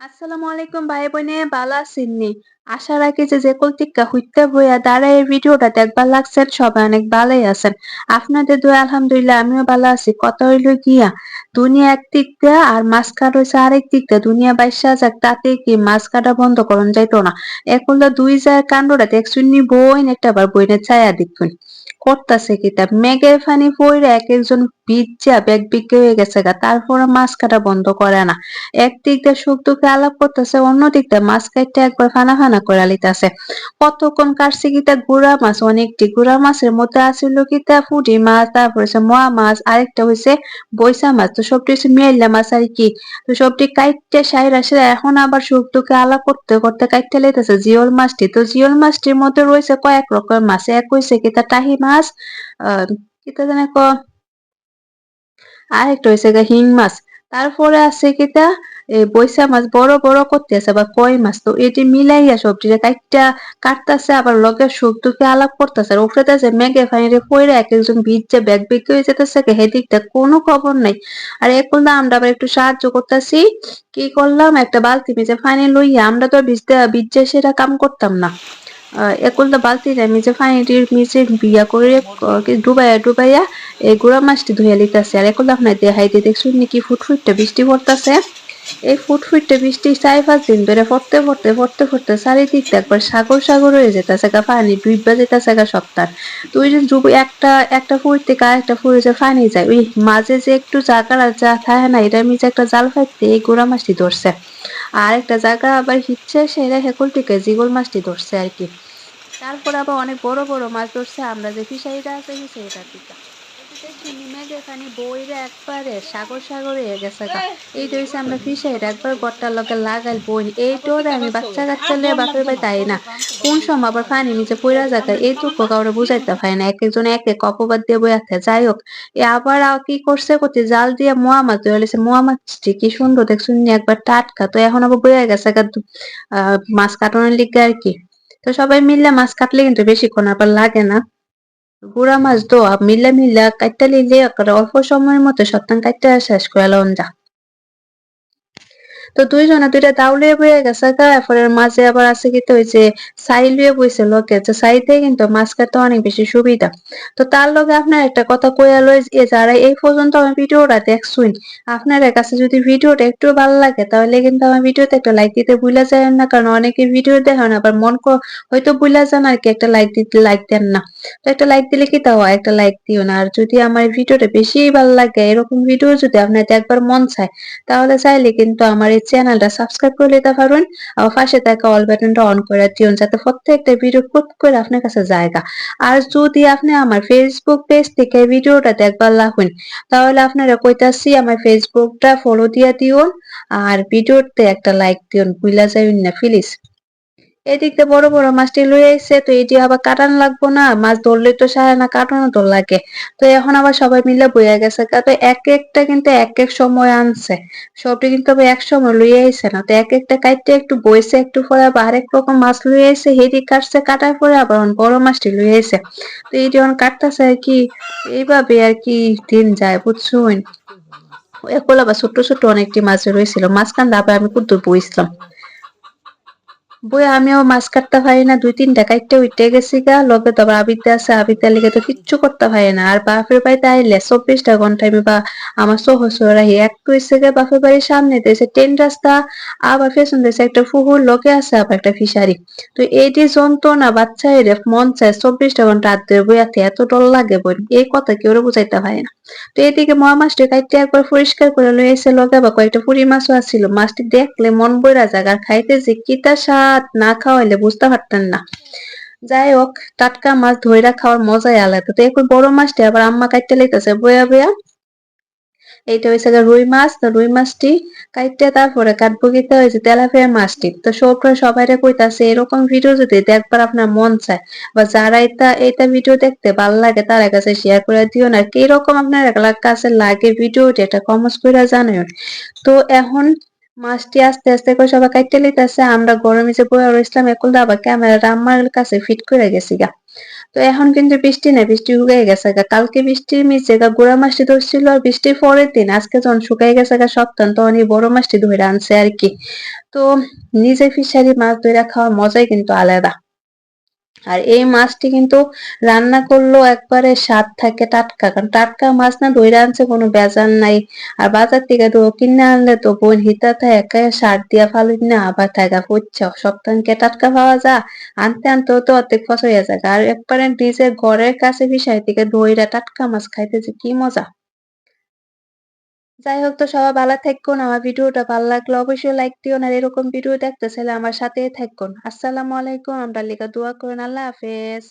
আসসালামু আলাইকুম ভাই বোনে ভালো আছেননি আশা রাখি যে যে হইতে বইয়া এই ভিডিওটা দেখবার লাগছেন, সবাই অনেক ভালোই আছেন। আপনাদের দোয়া, আলহামদুলিল্লাহ, আমিও ভালো আছি। কথা হইল গিয়া, দুনিয়া এক আর মাছ কাটা আরেক দিক দুনিয়া বাইশা যাক, তাতে কি মাছ কাটা বন্ধ করন যাইতো না। এখন দুই যায় কাণ্ডটা দেখছুনি বইন একটা বার বইনের ছায়া দেখুন। করতাছে কিতা মেঘের ফানি পইরা এক একজন ভিজা ব্যাগ বিক্রি হয়ে গেছে গা তারপরে মাছ কাটা বন্ধ করে না। একদিক দিয়ে সুখ দুঃখে আলাপ করতেছে অন্য দিক দিয়ে মাছ কাটতে একবার ফানা ফানা করে লিতেছে কতক্ষণ কাটছে কিতা গুড়া মাছ? অনেকটি গুড়া মাছের মধ্যে আছিল কিতা ফুটি মাছ, তারপর মোয়া মাছ, আরেকটা হয়েছে বৈশা মাছ। তো সবটি হচ্ছে মেয়েলা মাছ, আর কি? তো সবটি কাইটতে সাইরা সে এখন আবার সুখ দুঃখে আলাপ করতে করতে কাইটতে লেতেছে জিওল মাছটি। তো জিওল মাছটির মধ্যে রয়েছে কয়েক রকমের মাছ। এক হয়েছে কি তা টাহি মাছ আহ কিতা জানে ক আরেকটা হয়েছে হিং মাছ তারপরে আছে কিতা বৈশা মাছ বড় বড় করতে আছে আবার কই মাছ তো এটি মিলাইয়া সবজিটা কাইটটা কাটতাছে আবার লগে সুখ আলাপ করতেছে আর উপরে আছে মেঘে ফাইরে পইরা এক একজন ভিজছে ব্যাগ বিক্রি হয়ে যেতেছে হেদিকটা কোনো খবর নাই আর এখন আমরা আবার একটু সাহায্য করতেছি কি করলাম একটা বালতি মেজে ফাইনে লইয়া আমরা তো ভিজতে ভিজছে সেটা কাম করতাম না একুলটা বালতি আমি যে ফাইনিটির নিচে বিয়া করে ডুবাইয়া ডুবাইয়া এই গুড়া মাছটি ধুয়ে লিতেছে। আর একুলটা আপনার দেখাইতে দেখছুন নাকি ফুটফুটটা বৃষ্টি পড়তেছে। এই ফুটফুটে বৃষ্টি চার পাঁচ দিন ধরে পড়তে পড়তে পড়তে পড়তে চারিদিকটা একবার সাগর সাগর হয়ে যেতেছে গা, পানি ডুববা যেতেছে গা সপ্তাহ। তো ওই যে ডুব একটা একটা ফুট থেকে আরেকটা ফুড়ে যে পানি যায়, ওই মাঝে যে একটু জায়গা যা থাকে না, এটা যে একটা জাল ফাইতে এই গোড়া মাছটি ধরছে। আর একটা জায়গা আবার হিচ্ছে, সেটা হেকুল থেকে জিগল মাছটি ধরছে আর কি। তারপর আবার অনেক বড় বড় মাছ ধরছে আমরা যে ফিশারিটা আছে ফিশারিটা দিকে একবারে সাগর সাগর হয়ে গেছে এই আমরা একবার গড়টার লগে লাগাই বই আমি বাচ্চা কাচ্চা লিয়ে বাপের বাড়ি তাই না? কোন সময় আবার পানি নিচে যাবে এইটুকু কাউরে বুঝাইতে পারে না। এক একজন এক এক অপবাদ দিয়ে বই আছে যাই হোক এ আবার কি করছে করতে জাল দিয়ে মোয়া মাছ ধরে মোয়া মাছটি কি সুন্দর দেখছুন একবার টাটকা। তো এখন আবার বইয়া গেছে আহ মাছ কাটানোর লিগে আর কি। তো সবাই মিললে মাছ কাটলে কিন্তু বেশিক্ষণ আবার লাগে না। গুড়া মাছ তো মিলে মিলে কাটতে লিলে অল্প সময়ের মতো সত্যান কাটতে শেষ করে লন যা তো দুইজনে দুইটা দাও লিয়ে বইয়া গেছে গা, এরপরের মাঝে আবার আছে কি তো যে সাই লিয়ে বইছে লোকে যে সাইতে কিন্তু মাছ কাটতে অনেক বেশি সুবিধা। তো তার লগে আপনার একটা কথা কইয়া লই যারা এই পর্যন্ত আমার ভিডিওটা দেখছুন আপনার কাছে যদি ভিডিওটা একটু ভালো লাগে, তাহলে কিন্তু আমার ভিডিওতে একটা লাইক দিতে ভুলে যায় না, কারণ অনেকে ভিডিও দেখেন আবার মন হয়তো ভুলে যান আর কি, একটা লাইক দিতে লাইক দেন না। তো একটা লাইক দিলে কি তাও একটা লাইক দিও না। আর যদি আমার ভিডিওটা বেশি ভালো লাগে, এরকম ভিডিও যদি আপনার একবার মন চায়, তাহলে চাইলে কিন্তু আমার এই চ্যানেলটা সাবস্ক্রাইব করে নিতে পারবেন। আর পাশে থাকা অল বাটনটা অন করে দিন, যাতে প্রত্যেকটা ভিডিও খুব করে আপনার কাছে জায়গা। আর যদি আপনি আমার ফেসবুক পেজ থেকে ভিডিওটা দেখবার লাগুন তাহলে আপনারা কইতাছি আমার ফেসবুকটা ফলো দিয়ে দিও, আর ভিডিওতে একটা লাইক দিন ভুলা যাবেন না প্লিজ এদিক দিয়ে বড় বড় মাছটি লই আইছে, তো এটি আবার কাটান লাগবো না, মাছ ধরলে তো সারা না কাটানো তো লাগে। তো এখন আবার সবাই মিলে বইয়া গেছে তো এক একটা কিন্তু এক এক সময় আনছে। সবটি কিন্তু আবার এক সময় লই আইছে না, তো এক একটা কাটতে একটু বইছে, একটু পরে আবার আরেক রকম মাছ লই আইছে হেদি কাটছে, কাটার পরে আবার বড় মাছটি লই আইছে। তো এই যখন কাটতেছে আর কি, এইভাবে আর কি দিন যায়, বুঝছুন? একলা আবার ছোট্ট ছোট্ট অনেকটি মাছ রয়েছিল, মাঝখান আবার আমি কুদ্দুর বইছিলাম। বই আমিও মাছ কাটতে পারি না, দুই তিনটা কাটতে উঠতে গেছি গা, লগে তো আবিতে আছে, আবিতে লিগে তো কিচ্ছু করতে পারি না। আর বাপের বাড়িতে আইলে চব্বিশটা ঘণ্টা বা আমার সহসর আহি এক কইছে গে বাপের বাড়ির সামনে দিয়েছে ট্রেন রাস্তা, আবার পেছন দিয়েছে একটা ফুহুর লগে আছে আবার একটা ফিশারি। তো এই যে যন্ত্রণা বাচ্চা এর মন চায় চব্বিশটা ঘণ্টা হাত ধরে বইয়াতে এত ডর লাগে বই, এই কথা কেউ বুঝাইতে পারে না। তো এদিকে মহা মাছটি কাইতে একবার পরিষ্কার করে এসে লগে বা কয়েকটা পুরি মাছও আসছিল মাছটি দেখলে মন বইরা আর খাইতে যে কিতা স্বাদ না খাওয়াইলে বুঝতে পারতেন না। যাই হোক টাটকা মাছ ধইরা খাওয়ার মজাই আলাদা। তো এখন বড় মাছটি আবার আম্মা কাটতে লাইতেছে, বয়া বয়া। এইটা হয়েছে রুই মাছ। তো রুই মাছটি কাইটে তারপরে কাটবো গিতে হয়েছে তেলাপিয়া মাছটি। তো সবটা সবাই কইতাছে, এরকম ভিডিও যদি দেখবার আপনার মন চায় বা যারা এটা এটা ভিডিও দেখতে ভালো লাগে, তার কাছে শেয়ার করে দিও না। কীরকম আপনার কাছে লাগে ভিডিওটি এটা কমেন্টস করে জানাই তো এখন মাছটি আস্তে আস্তে করে সবাই কাটতে লিতেছে আমরা গরমে যে বয়ে রইছিলাম, এখন আবার ক্যামেরাটা আমার কাছে ফিট করে গেছি গা। তো এখন কিন্তু বৃষ্টি নাই, বৃষ্টি শুকাই গেছে গা। কালকে বৃষ্টির নিচে গা গোড়া মাছটি ধরছিল, আর বৃষ্টির পরের দিন, আজকে যখন শুকাই গেছে গা সপ্তাহ তখন এই বড় মাছটি ধরে আনছে আর কি। তো নিজে ফিশারি মাছ ধরে খাওয়ার মজাই কিন্তু আলাদা। আর এই মাছটি কিন্তু রান্না করলেও একবারে স্বাদ থাকে টাটকা, কারণ টাটকা মাছ না ধইরা আনছে কোনো বেজান নাই। আর বাজার থেকে তো কিনে আনলে তো বোন হিতাতে একা সার দিয়া ফালুন না, আবার থাকা ফুটছে সপ্তাহকে টাটকা পাওয়া যা আনতে আনতে তো অর্ধেক ফসল হয়ে আর একবারে নিজের ঘরের কাছে বিষয় থেকে দইরা টাটকা মাছ খাইতে যে কি মজা। যাই হোক তো সবাই ভালো থাকুন আমার ভিডিওটা ভালো লাগলে অবশ্যই লাইক দিও আর এরকম ভিডিও দেখতে চাইলে আমার সাথে থাকুন আসসালামু আলাইকুম, আমরা লিখা দোয়া করেন, আল্লাহ হাফেজ।